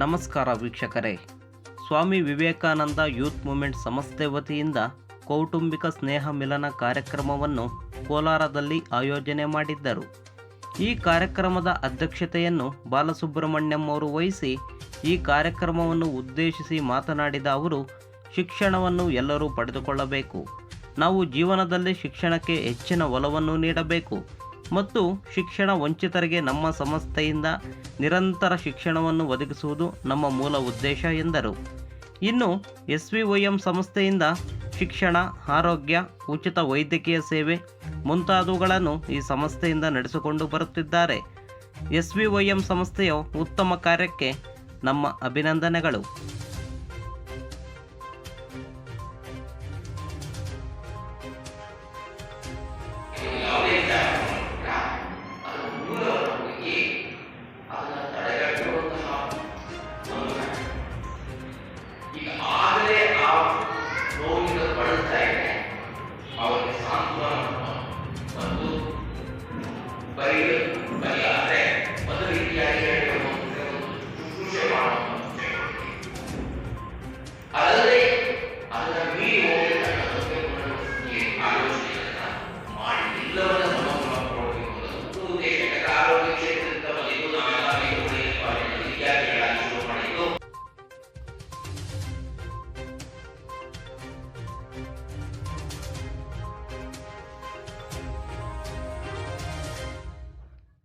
ನಮಸ್ಕಾರ ವೀಕ್ಷಕರೇ. Swami Vivekananda youth moment ಸಂಸ್ಥೆ ವತಿಯಿಂದ ಕೌಟುಂಬಿಕ ಸ್ನೇಹ ಮಿಲನ ಕಾರ್ಯಕ್ರಮವನ್ನು ಕೋಲಾರದಲ್ಲಿ ಆಯೋಜನೆ ಮಾಡಿದ್ದರು. ಈ ಕಾರ್ಯಕ್ರಮದ ಅಧ್ಯಕ್ಷತೆಯನ್ನು ಬಾಲಸುಬ್ರಹ್ಮಣ್ಯಂ ಅವರು ವಹಿಸಿ ಈ ಕಾರ್ಯಕ್ರಮವನ್ನು ಉದ್ದೇಶಿಸಿ ಮಾತನಾಡಿದ ಅವರು, ಶಿಕ್ಷಣವನ್ನು ಎಲ್ಲರೂ ಪಡೆದುಕೊಳ್ಳಬೇಕು. ನಾವು ಜೀವನದಲ್ಲಿ ಶಿಕ್ಷಣಕ್ಕೆ ಹೆಚ್ಚಿನ ಒಲವನ್ನು ನೀಡಬೇಕು. ಮತ್ತು ಶಿಕ್ಷಣ ವಂಚಿತರಿಗೆ ನಮ್ಮ ಸಂಸ್ಥೆಯಿಂದ ನಿರಂತರ ಶಿಕ್ಷಣವನ್ನು ಒದಗಿಸುವುದು ನಮ್ಮ ಮೂಲ ಉದ್ದೇಶ ಎಂದರು. ಇನ್ನು ಎಸ್ ವಿ ವೈ ಎಂ ಸಂಸ್ಥೆಯಿಂದ ಶಿಕ್ಷಣ, ಆರೋಗ್ಯ, ಉಚಿತ ವೈದ್ಯಕೀಯ ಸೇವೆ ಮುಂತಾದವುಗಳನ್ನು ಈ ಸಂಸ್ಥೆಯಿಂದ ನಡೆಸಿಕೊಂಡು ಬರುತ್ತಿದ್ದಾರೆ. ಎಸ್ ವಿ ವೈ ಎಂ ಸಂಸ್ಥೆಯ ಉತ್ತಮ ಕಾರ್ಯಕ್ಕೆ ನಮ್ಮ ಅಭಿನಂದನೆಗಳು.